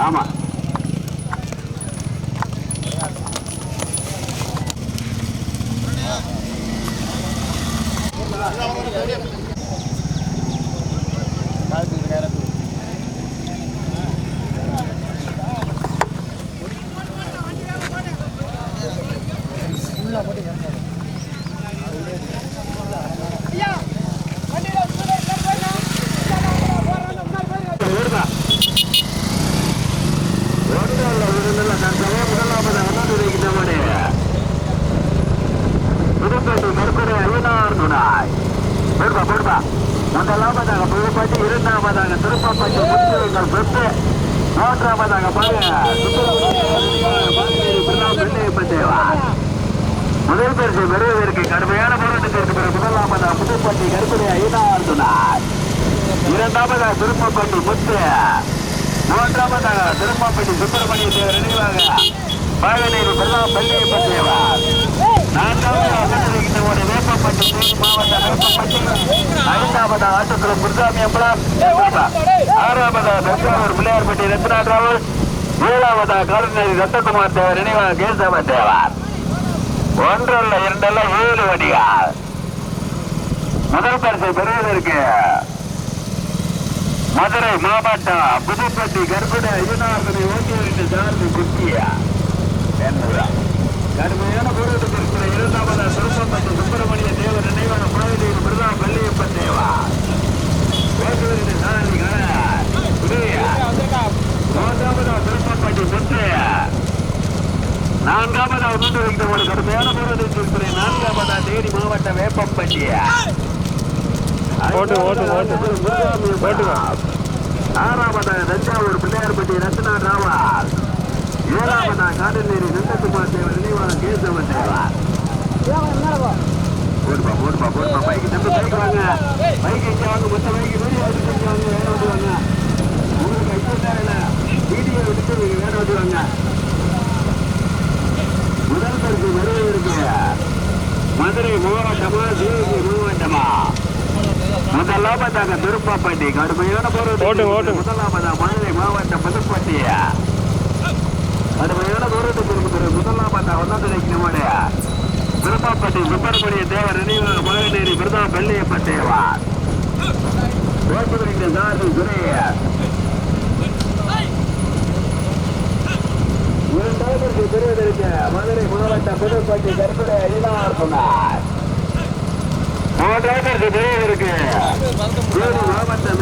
ஆமா. புதுப்பேட்டை கருப்படை ஐயனார் துணாய் போடுப்பா போடுப்பா முதலாவதாக புதுப்பட்டி இரண்டாவதாக திருப்பப்பட்டி முத்திரைகள் சொத்து மூன்றாவதாக முதல் பரிசு பெறுவதற்கு கடுமையான போராட்டத்திற்கு பிறகு முதலாவதாக புதுப்பட்டி கருப்படை ஐயனார் துணாய் இரண்டாவதாக திருப்பப்பட்டி முத்து மூன்றாவதாக திருப்பப்பட்டி சுப்பிரமணிய தேவர் நினைவாக பாகநேரி பெல்லாம் பள்ளியை பற்றியவர் நான்காவதாக சட்டத்திற்கு வேப்பப்பட்டி மாவட்ட வேப்பப்பட்டி ஐந்தாவதாக ஆட்டுக்குளம் குருசாமி அம்பலம் தஞ்சாவூர் பிள்ளையார்பட்டி ரத்னா ராவல் ஏழாவதாக காலநேரி ரத்தகுமார் தேவர் நினைவாக கேசவ தேவர் ஒன்றல்ல இரண்டல்ல ஏழு வடிகால் முதல் பரிசை பெறுவதற்கு மதுரை மாவட்டம் புதுப்பட்டி கர்ப்பிட ஓட்டி வருகின்ற சார்பு குட்டியா என்பதுதான் கடுமையான போராட்டத்திற்கு இரண்டாவது திருப்பம்பட்டி சுப்பிரமணிய தேவர் நினைவான புனகதேவி பிரதா பள்ளியப்பன் தேவா. ஓட்டுவரின் சாரதி குடியா மூன்றாவதா திருப்பம்பட்டி முத்தையா நான்காவதா முன்னூறு வைத்த ஒரு கடுமையான போராட்டத்திற்கு நான்காவதா தேனி மாவட்ட வேப்பம்பட்டியா. ஓட்டு, ஓட்டு, ஓட்டு. ஓட்டுங்க. ஆறாவதாக தஞ்சாவூர் பிள்ளையார்பட்டி ரத்னா ராவால் ஏழாவதா காடநேரி நந்தகுமார் தேவர் நினைவான கேசவன் தேவார். போடுப்பா போடுப்பா போடுப்பா பைக்கு தம்பி பைக் வாங்க பைக் இங்க வாங்க மொத்த பைக்கு வீடியோ எடுத்து வாங்க வேற ஓட்டு வாங்க. உங்களுக்கு தேவையில்ல வீடியோ எடுத்து நீங்க வேற ஓட்டு வாங்க. முதல் பரிசு வருவதற்கு மதுரை மாவட்டமா சிவகங்கை மாவட்டமா? முதலாவதாக திருப்பாப்பட்டி கடுமையான போராட்டம் மதுரை மாவட்டம் புதுப்பட்டி. கடுமையான போராட்டத்திற்கு பிறகு முதலாவதாக ஒன்னாம் நம்முடைய திருப்பாப்பட்டி சுப்பிரமணிய தேவர் நினைவு மகநேரி பிரதா வெள்ளையப்பன் தேவார் ஓட்டுநரின் சார்பு துறைய இரண்டாவதற்கு பெறுவதற்கு மதுரை மாவட்டம் புதுப்பட்டி கருப்படை சொன்னார். மூன்றாவதற்கு பெறுவதற்கு தேனி மாவட்டம்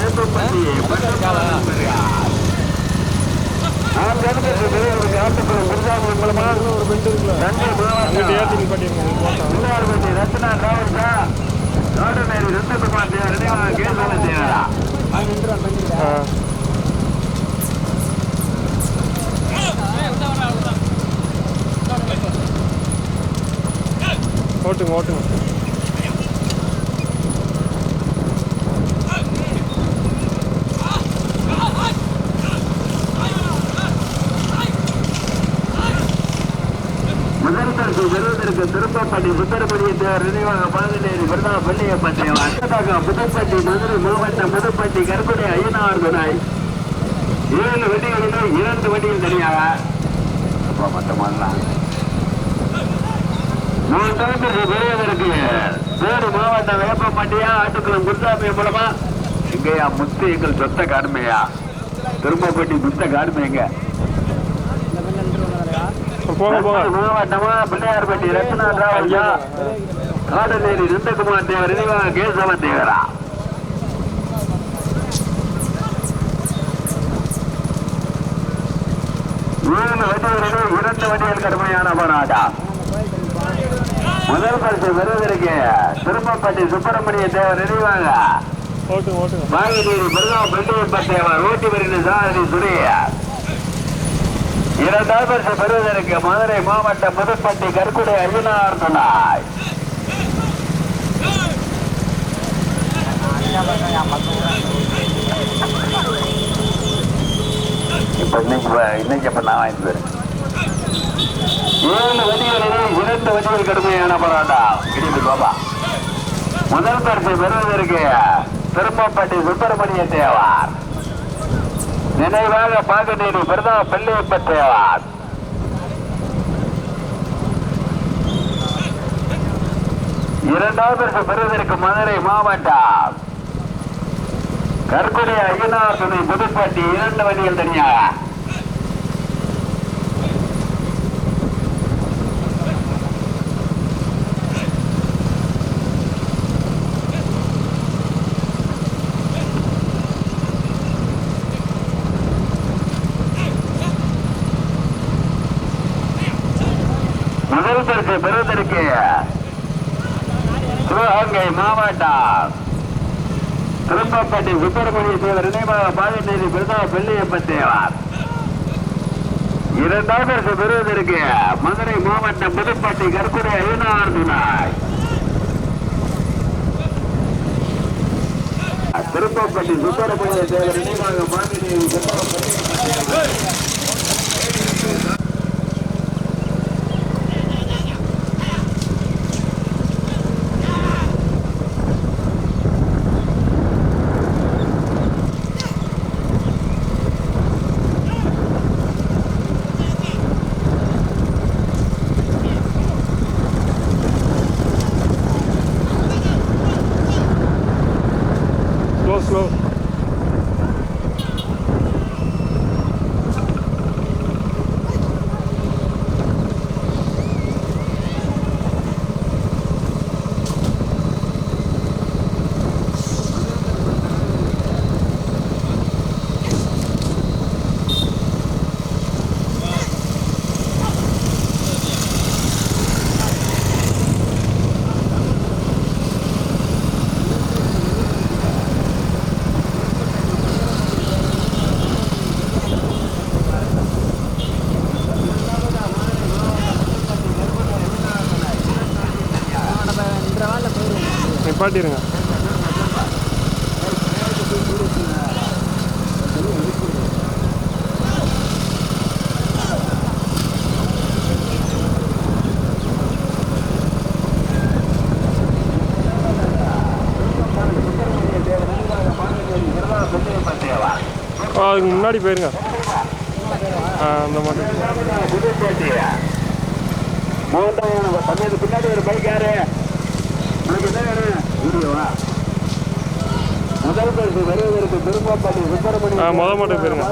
பட்டக்காலம் பெரியார் ரத்னா ராவர்கா காடநேரி ரத்தகுமார் தேவர் நினைவாக தேவரா ஓட்டுங்க ஓட்டுங்க முதல் பரிசு பெறுவதற்கு திருப்பப்பட்டி சுந்தரமணிய தேவர் நினைவாக பாகநேரி விருதா பள்ளியப்பன் தேவர் அடுத்ததாக புதுப்பட்டி மதுரை மாவட்டம் புதுப்பட்டி கருப்புடை ஐயனார் துணை ஏழு வண்டிகளிலே இரண்டு வண்டிகள் தனியாக. அப்பா மொத்தமாக மூன்றாம் பரிசு பெறுவதற்கு வேறு மாவட்டம் வேப்பப்பட்டியா ஆட்டுக்குளம் குருசாமி மூலமா. எங்கயா முத்து எங்கள் சொத்த காடுமையா? திரும்பப்பட்டி முத்த காடுமை எங்க போங்க போங்க மாவட்டமா பிள்ளையார்பட்டி ரத்னா ராவல்யா காடநேரி நந்தகுமார் தேவர் நினைவாக கேசவ தேவரா ஏழு வண்டிகளிலும் இரண்டு வண்டிகள் கடுமையான போராட்டம். முதல் பரிசு பெறுவதற்கு திரும்பப்பட்டி சுப்பிரமணிய தேவர் நினைவாக ஓட்டுங்க ஓட்டுங்க. வாயுநீர் பிரதா பெண்டியப்ப தேவர் ஓட்டி வருகிற சாரதி சுரிய இரண்டாவது பரிசு பெறுவதற்கு மதுரை மாவட்டம் புதுப்பட்டி கற்குடை ஐயனார் துணாய் இப்ப இன்னைக்கு இன்னைக்கு அப்ப நான் வாங்கிட்டு வரேன் ஏழு வண்டிகளிலே இரண்டு வண்டிகள் கடுமையான போராட்டம். இடிந்து பாபா முதல் பரிசை பெறுவதற்கு திரும்பப்பட்டி சுப்பிரமணிய தேவார். நினைவாக பாகநேரி பிரதா பிள்ளையப்ப தேவார் இரண்டாவது பெறுவதற்கு மதுரை மாவட்டம். கற்குடி ஐயனார் துணை புதுப்பட்டி இரண்டு வழியில் தனியாக. முதல் பரிசு பெறுவதற்கு சிவகங்கை மாவட்டம். திரும்பப்பட்டி சுப்பிரமணிய தேவர் நினைவாக பாதநேரி பிரதாப் வெள்ளியப்பன் தேவார். இரண்டாவது பெறுவதற்கு மதுரை மாவட்டம் புதுப்பட்டி கற்குடை ஐநாறு துணாய் திருப்பப்பட்டி சுப்பிரமணிய தேவர் நினைவாக பாதநேரி பிரதா வெள்ளியப்பன் தேவார் ஸ்லோ ஸ்லோ நிப்பாட்டிருங்க அதுக்கு முன்னாடி போயிருங்க. அந்த மாதிரி. பின்னாடி ஒரு பைக் யாரு? உனக்கு வீடியோவா முதல் பரிசு வருவதற்கு திரும்பப்பள்ளி சுப்பிரமணியம் முத மாட்டு போயிருங்க.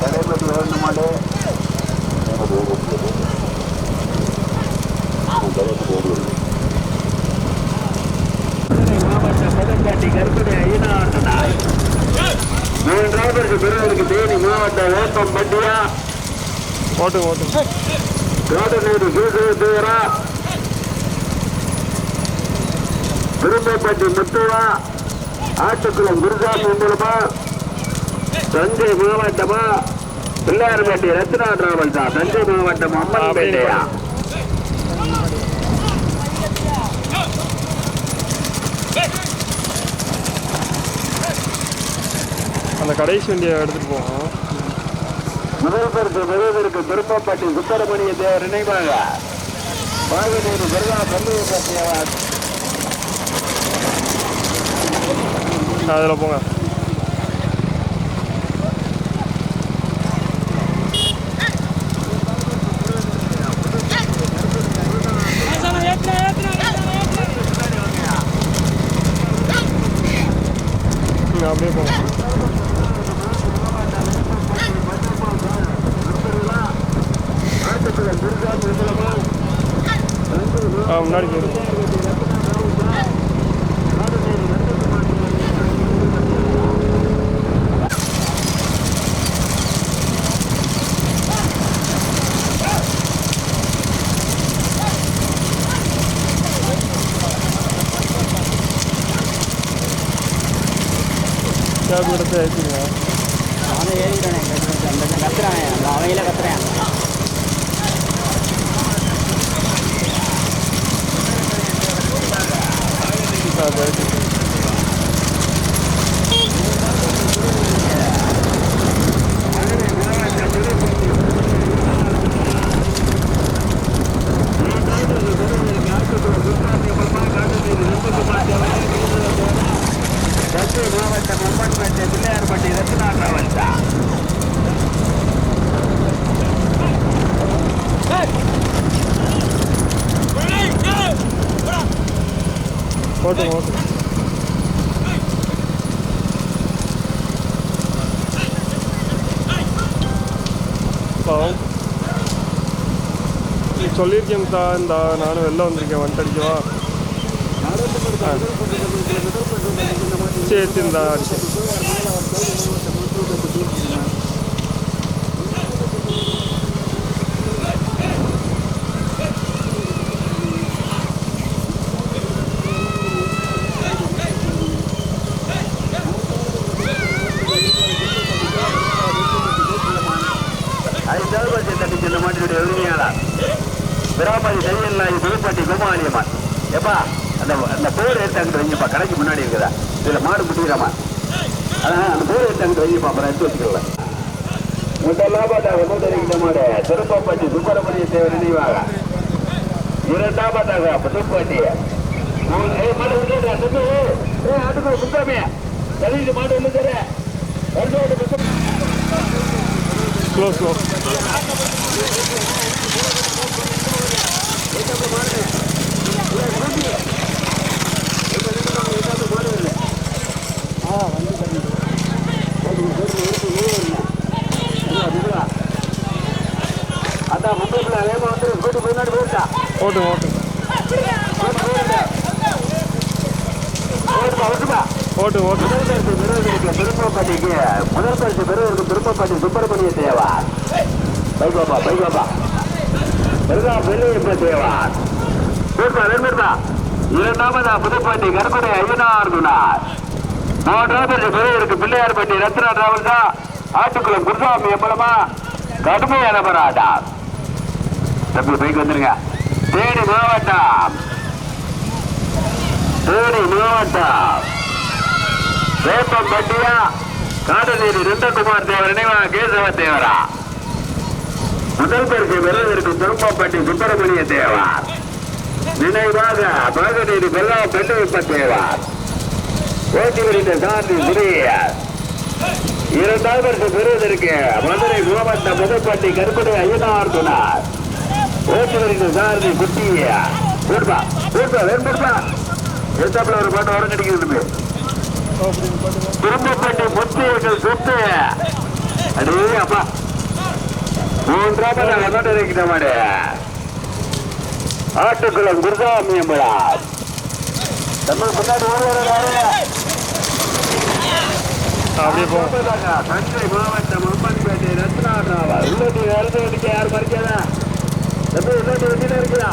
கடைப்பட்டி வேணும் மாடு மாவட்டம் முதல்காட்டி கருப்படி ஐநாட்டனாய் மூன்றாவது பெறுவதற்கு தேனி மாவட்டம் வேப்பம் பட்டியா ஓட்டுங்க ஓட்டுங்க காடநேரி சூசேரா திரும்பப்பட்டி முத்துவா ஆட்டுக்குளம் குருசாமி மூலமா தஞ்சை மாவட்டமா பிள்ளையார்பட்டி ரத்னா டிராவல்ஸா தஞ்சை மாவட்டம் அம்மன்பேட்டையா அந்த கடைசி வண்டியை எடுத்துகிட்டு போவோம். முதல் பரிசு பெறுவதற்கு திரும்பப்பட்டி சுப்பிரமணிய தேவர் நினைவாக. பாகனூர் பெருதா Nada de lo ponga. Gap எடுத்து ஏற்றிடுங்க நானும் ஏறிட்டேனே அந்த கத்துறானே அந்த அவையில கத்துறேன் அது ஏற்றிடுங்க ஆட்டுக்குளம் குருசாமி மூலமா காட்டுநீர் அம்மன்பேட்டை பிள்ளையார்பட்டி ரத்னா டிராவல்ஸா ஓட்டுங்க ஓட்டுங்க பாவம் இந்த நானும் வெளில வந்திருக்கேன் வந்துட்டு அடிக்கவா ஆ. சரி சரி இந்த அடிச்சேன் ஐந்தாவது பட்சம் தட்டி சென்ற மாட்டினுடைய உரிமையாளர். பிராமதி தையல்லாய் புதுப்பட்டி குமாரியம்மன் எப்பா அந்த அந்த போர் எடுத்து அங்கிட்டு வைங்கப்பா கடைக்கு முன்னாடி இருக்குதா. இதில் மாடு முட்டிக்கிறாமா அதான் அந்த போர் எடுத்து அங்கிட்டு வைங்கப்பா அப்புறம் எடுத்து வச்சுக்கலாம் முதலாவதாக முதலிருக்கிற மாடு. திருப்பப்பட்டி சுப்பிரமணிய தேவர் நினைவாக. இரண்டாம் இரண்டாவதாக புதுப்பட்டி மூணு- ஏய், மாடு விட்டுடுறா, தம்பி. ஏய், ஆட்டுக்குள்ள சுத்தமே தள்ளிட்டு மாடு ஒண்ணு தர ரெண்டு க்ளோஸ் க்ளோஸ் அதான் மும்பைக்குள்ள வேகமா வந்து வீட்டு முன்னாடி போயிட்டா ஓட்டுங்க ஓட்டுங்க ஓட்டுப்பா ஓட்டுப்பா ஓட்டுங்க ஓட்டு ஓட்டு பரிசு பெறுவதற்கு திருப்பப்பட்டிக்கு முதல் பரிசு பெறுவதற்கு திருப்பப்பட்டி சுப்பிரமணிய தேவா. பைபாபா பைபாபா பெருதா பெரியப்ப தேவா கூட்டா ரெண்டுதா இரண்டாவதா புதுப்பட்டி கருப்படை ஐயனார் குணார் மூன்றாவது பரிசு பெறுவதற்கு பிள்ளையார்பட்டி ரத்னா டிராவல்ஸா ஆட்டுக்குளம் குருசாமி எம்பலமா கடுமையான போராட்டம். தம்பி பைக் வந்துருங்க. தேனி மாவட்டம். தேனி மாவட்டம். வேப்பம் பட்டியா நந்தகுமார் தேவர் நினைவா கேசவ தேவரா முதல் பரிசு பெறுவதற்கு திருப்பப்பட்டி சுப்பிரமணிய தேவார். நினைவாக பாகநீரி பெல்லா பெண்ணுப்ப தேவார். ஓட்டி வருகின்ற சாந்தி சுரியர் இரண்டாவது பரிசு பெறுவதற்கு மதுரை மாவட்ட முதற்பட்டி கருப்படை ஐயனார் துணார் ஓட்டி வருகின்ற சாரதி குட்டிய கூடுப்பா கூடுப்பா வேணும்பா எத்தாப்புல ஒரு பாட்டு வர கிடைக்கிறது அப்படின்னு பாட்டுங்க திரும்பப்பட்டி சொத்து. அடே அப்பா மூன்றாவது இருக்கிற மாடு ஆட்டுக்குளம் குருசாமி அம்பளா நம்ம முன்னாடி தஞ்சை மாவட்டம் அம்மன்பேட்டை ரத்னாடாவா உள்ளூட்டி வருது வெடிக்க யார் மறிக்காதா தம்பி உள்ளூட்டி வெட்டிட்டு இருக்குதா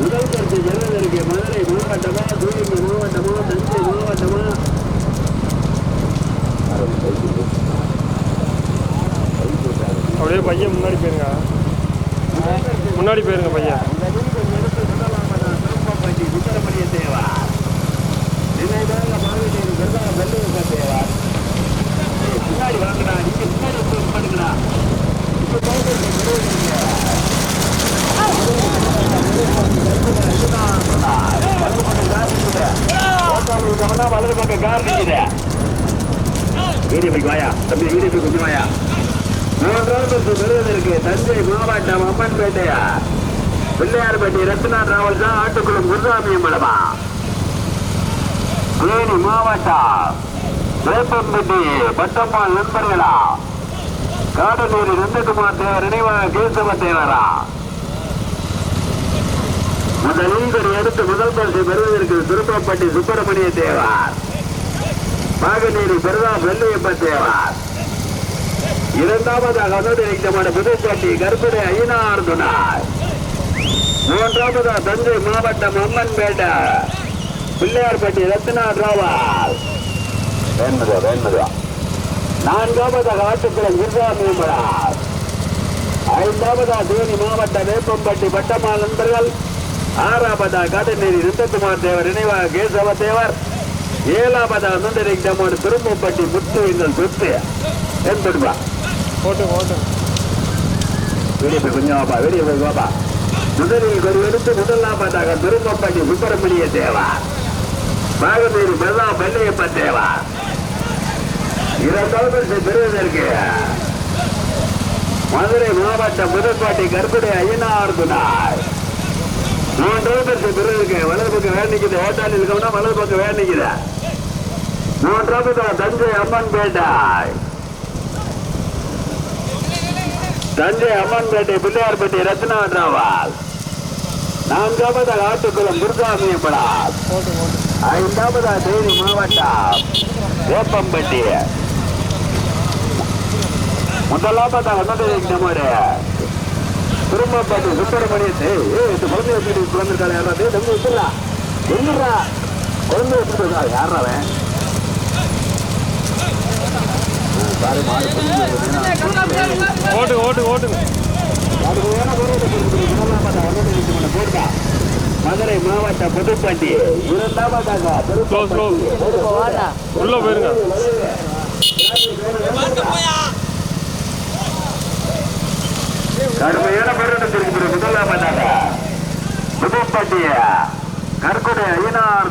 முதல் கருத்து ஜெல்லது இருக்கு மதுரை மாவட்டமா தூய்மை மாவட்டமா தஞ்சை மாவட்டமா? அப்படியே பையன் முன்னாடி போயிருங்க. முன்னாடி போயிருங்க பையன். வலது பக்கம் கார் வீடியோ போய் வாயா தம்பி வீடியோ போய் கொஞ்சம் வாயா. மூன்றாவது பெறுவதற்கு தஞ்சை மாவட்டம் அம்மன்பேட்டையா? பிள்ளையார்பட்டி ரத்னா டிராவல்ஸ் ஆட்டுக்குளம் குருசாமி மடமா தேனி மாவட்டம் வேப்பம்பட்டி பட்டம்மாள் நண்பர்களா? காடனூர் நந்தகுமார் தேவர் நினைவாக கேசவ தேவரா? முதலீகரை அடுத்து முதல் பரிசு பெறுவதற்கு திருப்பப்பட்டி சுப்பிரமணிய தேவார். பாகநீரி பெருதா வெள்ளையப்ப தேவார். இரண்டாவதாக அனுமதிக்கப்பட்ட புதுப்பட்டி கர்ப்பிணி ஐநார் துணார் மூன்றாவதா தஞ்சை மாவட்டம் அம்மன்பேட்டை பிள்ளையார்பட்டி ரத்னா ராவால். வேண்மதா வேண்மதா. நான்காவதாக ஆட்டுக்குளம் குருசாமி மடார் ஐந்தாவதா தேனி மாவட்ட வேப்பம்பட்டி பட்டமா நண்பர்கள். ஆறாவதா காட்டநேரி நந்தகுமார் தேவர் நினைவாக கேசவ தேவர். ஏழாவதா நுண்டரிக்கமோடு திரும்பப்பட்டி முத்து எங்கள் சொத்து. என்பதுவா ஓட்டுங்க ஓட்டுங்க வெளியே போய் கொஞ்சம் வாப்பா வெளியே போய் வாப்பா. முதலில் ஒரு எடுத்து முதலாம் பார்த்தாங்க திருமப்பள்ளி சுப்பிரமணிய தேவா. பாகமேரி பெல்லா பெல்லையப்ப தேவா. இரண்டாவது பெறுவதற்கு மதுரை மாவட்டம் முதற்பாட்டி கற்புடைய ஐயனார் துணார் மூன்றாவது பரிசு பெறுவதற்கு வலது பக்கம் வேண்டிக்குது ஓட்டாளி இருக்கணும்னா வலது பக்கம் வேண்டிக்குது மூன்றாவது தஞ்சை அம்மன் பேட்டாய். தஞ்சை அம்மன்பேட்டை பிள்ளையார்பட்டி ரத்னாவராவால் நான்காவது ஆட்டுக்குளம் துர்காமியப்படால் போட்டு போட்டு ஐந்தாவதா தேனி மாவட்டம் வேப்பம்பட்டி. முதலாவதாக வந்தது நம்முடைய திரும்பப்பட்டி சுப்பிரமணியத்தை ஏ இந்த குழந்தை வச்சுட்டு யாராவது? தம்பி வச்சுடா என்னடா? குழந்தை வச்சுட்டு யாரா அவன் பாரு மாடு ஓட்டு ஓட்டு ஓட்டுங்க மதுரை மாவட்ட புதுப்பட்டி இரண்டாவதாக க்ளோஸ் க்ளோஸ் உள்ள போயிருங்க. கடுமையான போராட்டத்திற்கு முதலாவதாக புதுப்பட்டிய கற்குடை ஐயனார்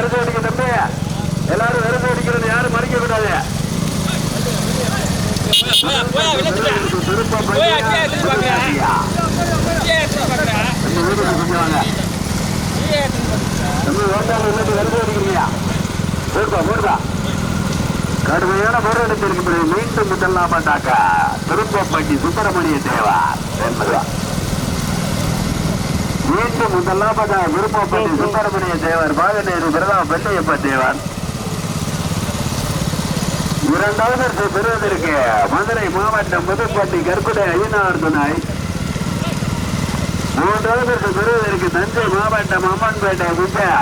விரசு அடிக்க தம்பி எல்லாரும் விரசு அடிக்கிறது யாரும் மறிக்க கூடாது கடுமையான போராட்டத்திற்கு பிறகு மீண்டும் முதலாமட்டாக்க திருப்பப்பட்டி சுப்பிரமணிய தேவா என்பதுதான் மீண்டும் முதலாமதாக விருப்பப்பட்டி சுப்பிரமணிய தேவர் பாகநேரு பிரதா பெண்ணையப்ப தேவர் இரண்டாவது பெறுவதற்கு மதுரை மாவட்டம் புதுப்பட்டி கற்குடை ஐயனார் துணை மூன்றாவது பெறுவதற்கு தஞ்சை மாவட்டம் அம்மன்பேட்டை விஜய்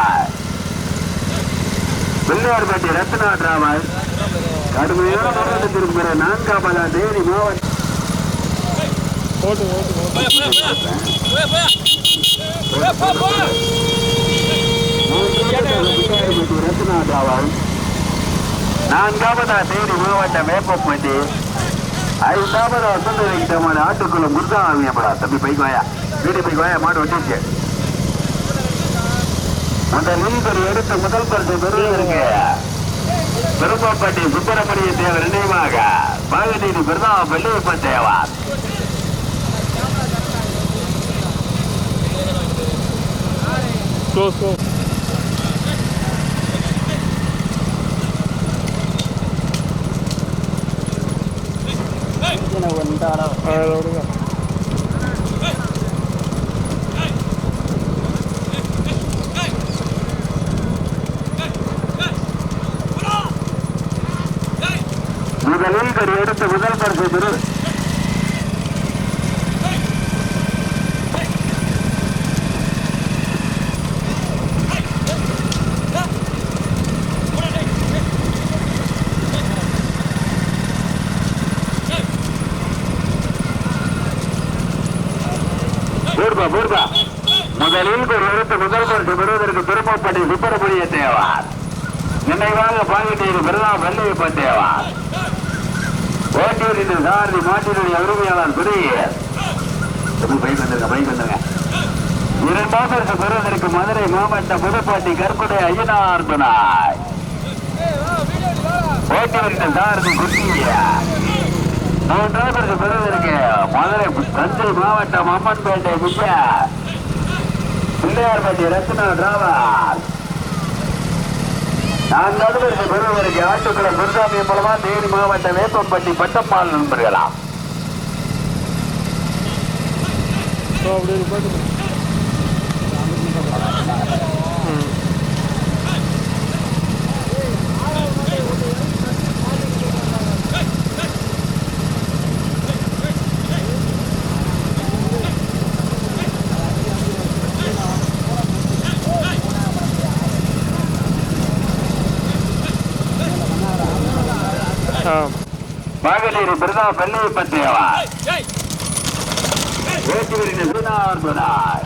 பிள்ளையார்பட்டி ரத்னா டிராவல் கடுமையான போராட்டத்திற்கு பிறகு நான்காவதா தேனி மாவட்டம். நான்காவதா தேனி மாவட்டம் வேப்பப்பட்டி ஐந்தாவதா சுந்தரிக்கிட்டமான ஆட்டுக்குள்ள முருகாமியப்படா தம்பி பைக் வாயா வீடு பைக் வாயா மாடு வச்சிருச்சு அந்த நீதிபதி எடுத்த முதல் பரிசு பெறுவதற்கு பெருமாப்பட்டி சுப்பிரமணிய தேவர் நினைவாக பாகநீதி பிரதாப வெள்ளையப்ப தேவார் க்ளோஸ் க்ளோஸ் ஒன்றாட அதில் விடுங்க முதலில் கரு எடுத்த முதல் பரிசு பெறு போர்பா போர்பா முதலில் ஒரு எடுத்த முதல் பரிசு பட்டி திருமப்பட்டி தேவார். நினைவாக பாங்கிட்டீர் பிரதாப் வெள்ளையப்ப தேவார். ஓட்டியூரின் சாரதி மாட்டினுடைய உரிமையாளர் துறையர் பைக் வந்துருங்க பைக் வந்துருங்க. இரண்டாம் பரிசு பெறுவதற்கு மதுரை மாவட்ட புதுப்பாட்டி கற்குடை ஐயனார் துணாய் ஓட்டியூரின் சாரதி குட்டியா மூன்றாம் பரிசு பெறுவதற்கு மதுரை தஞ்சை மாவட்டம் அம்மன்பேட்டை விஜயா பிள்ளையார்பட்டி ரத்னா டிராவல். நான் பரிசு பெறுவதற்கு ஆட்டுக்குளம் குருசாமி மூலமா தேனி மாவட்ட வேப்பம்பட்டி பட்டப்பால் நண்பர்களாம். மகளிர் பிரதா சீனார் துணாய்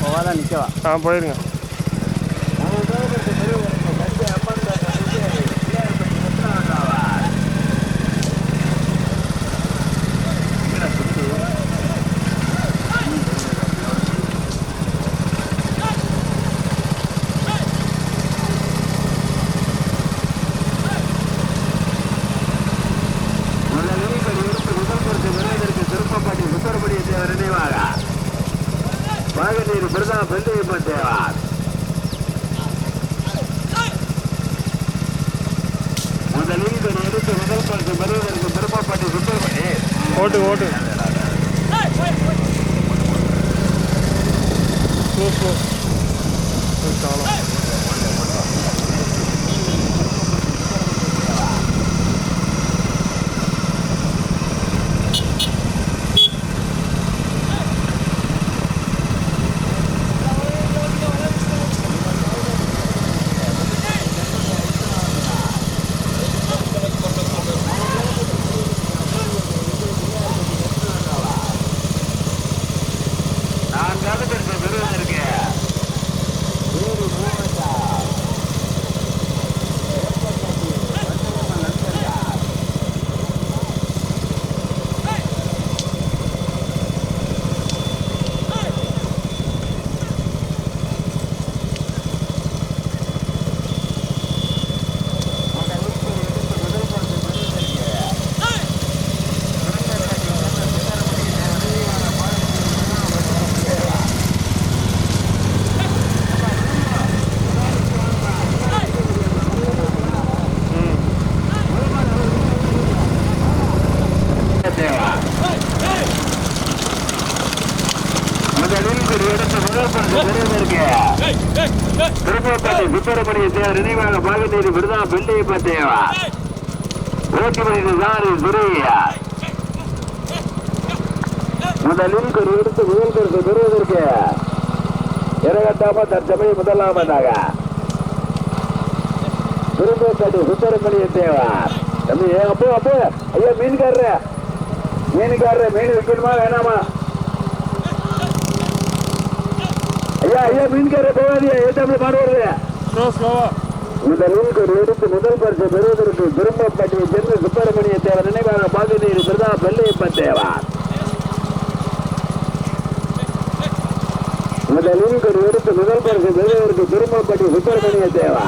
போகாதான் நிற்கவா ஆ போயிருங்க. பிரதாப் வெள்ளியப்பட்டேவார் முதலில் இவர் எடுத்து முதல் பரிசு பெறுவதற்கு பெருமைப்பட்டு சுப்பிரமணி ஓட்டு ஓட்டு ஸ்லோ ஸ்லோ காலம் நான்காவது பரிசு பெறுவதற்கு வேறு மூவத்தார். தேவா. முதலில் எடுத்து முதல் பரிசு பெறுவதற்கு திருப்பப்பட்டி சுப்பிரமணிய தேவர் நினைவாக பாகத்தேதி விருதா வெள்ளியப்ப தேவா ஓட்டுமணி சாரி துரையா. முதலில் ஒரு எடுத்து முதல் பரிசு பெறுவதற்கு இரகட்டாம தற்சமயம் முதலாவதாக திருப்பப்பட்டி சுப்பிரமணிய தேவா. தம்பி ஏ, அப்போ அப்போ ஐயா மீன்காரரு மீனுக்காரரு மீன் விற்கணுமா வேணாமா? ஐயா ஐயா மீன்காரர் போகாதியா ஏத்தாப்புல மாடு வருது. ஸ்லோவா முதலில் ஒரு எடுத்து முதல் பரிசு பெறுவதற்கு திரும்பப்பட்டியை சென்று சுப்பிரமணிய தேவர் நினைவாக பாகதேரி பிரதா வெள்ளையப்ப தேவா முதலில் ஒரு எடுத்து முதல் பரிசு பெறுவதற்கு திரும்பப்பட்டி சுப்பிரமணிய தேவா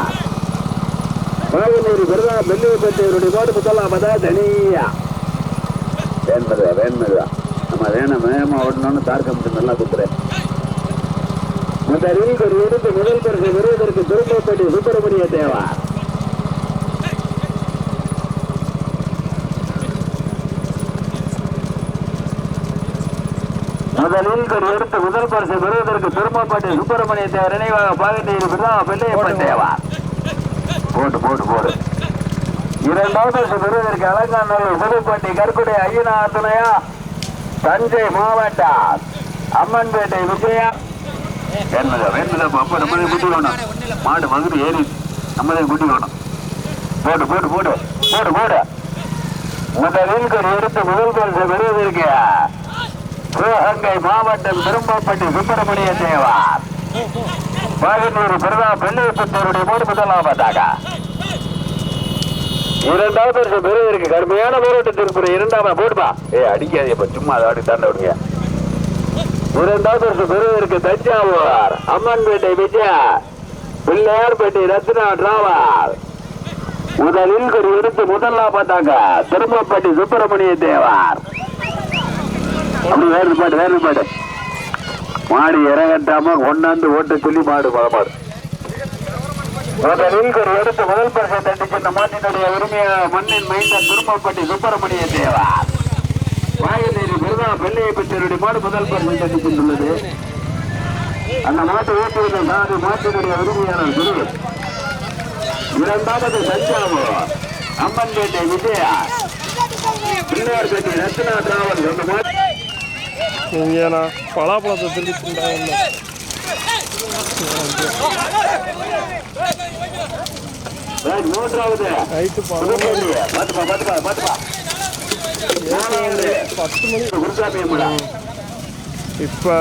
பாகநேரி பிரதா வெள்ளையப்ப தேவருடைய மாடு முதலாமதா தனியா? வேண்மதா வேண்மதா நம்ம வேணும் வேகமா ஓடணும்னு தார் கமிட்டி நல்லா குத்துறேன் முதலில் ஒரு எடுத்து முதல் பரிசு பெறுவதற்கு திரும்பப்பட்டி சுப்பிரமணிய தேவா. முதலில் எடுத்து முதல் பரிசு பெறுவதற்கு திரும்பப்பட்டி சுப்பிரமணிய தேவர் நினைவாக பாகத்தீர் பிரதா வெள்ளையப்ப தேவா. போட்டு போட்டு போடு. இரண்டாவது பரிசு பெறுவதற்கு அலங்காநல்லூர் புதுப்பட்டி கற்குடை ஐயனார் துணையா தஞ்சை மாவட்டம் அம்மன்பேட்டை விஜயா. வேணுதா நம்மளே கூட்டிக்கணும் மாடு மகுடு ஏறி நம்மளே கூட்டிக்கணும் போடு போடு போடு போடு போடு. முதலில் எடுத்து முதல் பரிசு பெறுவதற்கு சிவகங்கை மாவட்டம் திரும்பப்பட்டி சுப்பிரமணிய தேவார். பதினூறு பிரதா பெண்ணைப்பட்டவருடைய மூடு முதலாவதாக இரண்டாவது வருஷம் பெறுவதற்கு கடுமையான போராட்டத்திற்கு இரண்டாவது? போடுப்பா ஏ அடிக்காதே இப்ப சும்மா அதை ஆடி தாண்ட விடுங்க. இரண்டாவது வருஷம் பெறுவதற்கு தஞ்சாவூர் அம்மன்பேட்டை விஜயா பிள்ளையார்பேட்டை ரத்னா டிராவல் முதலில் ஒரு எடுத்து முதல்லா பார்த்தாங்க. திருமப்பட்டி சுப்பிரமணிய தேவார். அப்படி வேறு பாட்டு வேறு பாட்டு மாடு இறகட்டாம கொண்டாந்து ஓட்ட சொல்லி மாடு பலமாடு முதலில் ஒரு எடுத்து முதல் பரிசை தட்டி சென்ற மாட்டினுடைய உரிமையாக மண்ணின் மைந்தன் திரும்பப்பட்டி சுப்பிரமணிய தேவார் வாயநேரி பிரதா வெள்ளையை பெற்றவருடைய மாடு முதல் பரிசை தட்டி சென்றுள்ளது. அந்த மாட்டை ஓட்டுவது சாதி மாட்டினுடைய உரிமையாளர் குரு. இரண்டாவது தஞ்சாவூர் அம்மன்பேட்டை விஜயா. பிள்ளையார்பேட்டை ரத்னா டிராவல் அந்த மாட்டு பலாப்பழத்தை திருடிச்சுட்டாங்க மூன்றாவது. புதுப்பள்ளி. பாத்துப்பா பாத்துப்பா பாத்துப்பா பத்து மணி. இப்போ